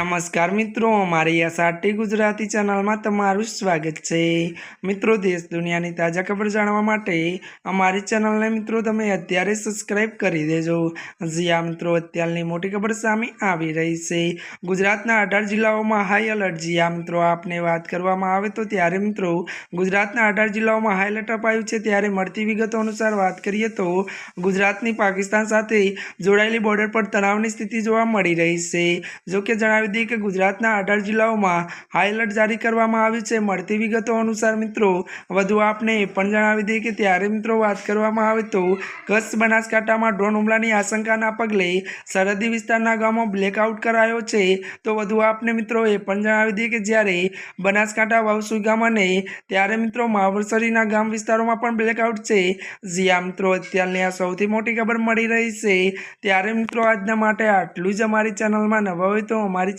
નમસ્કાર મિત્રો, અમારી આ સાટી ગુજરાતી ચેનલમાં તમારું સ્વાગત છે. મિત્રો, દેશ દુનિયાની તાજા ખબર જાણવા માટે અમારી ચેનલને મિત્રો તમે અત્યારે સબસ્ક્રાઇબ કરી દેજો. જી આ મિત્રો, અત્યારની મોટી ખબર સામે આવી રહી છે. ગુજરાતના અઢાર જિલ્લાઓમાં હાઈ એલર્ટ જી આ મિત્રો, આપને વાત કરવામાં આવે તો ત્યારે મિત્રો, ગુજરાતના અઢાર જિલ્લાઓમાં હાઈ એલર્ટ અપાયું છે. ત્યારે મળતી વિગતો અનુસાર વાત કરીએ તો, ગુજરાતની પાકિસ્તાન સાથે જોડાયેલી બોર્ડર પર તણાવની સ્થિતિ જોવા મળી રહી છે. જો કે જણાવી દઈએ કે ગુજરાતના અઢાર જિલ્લાઓમાં હાઈ એલર્ટ જારી કરવામાં આવ્યું છે. મળતી વિગતો અનુસાર મિત્રો, વધુ આપને એ પણ જણાવી દઈએ કે ત્યારે મિત્રો વાત કરવામાં આવે તો કચ્છ બનાસકાંઠામાં ડ્રોન હુમલાની આશંકાના પગલે સરહદી વિસ્તારના ગામો બ્લેકઆઉટ કરાયો છે. તો વધુ આપને મિત્રો એ પણ જણાવી દઈએ કે જ્યારે બનાસકાંઠા વાવસુ ગામ અને ત્યારે મિત્રો માવરસરીના ગામ વિસ્તારોમાં પણ બ્લેકઆઉટ છે. જ્યાં મિત્રો, અત્યારની આ સૌથી મોટી ખબર મળી રહી છે. ત્યારે મિત્રો આજના માટે આટલું જ અમારી ચેનલમાં નવા હોય તો અમારી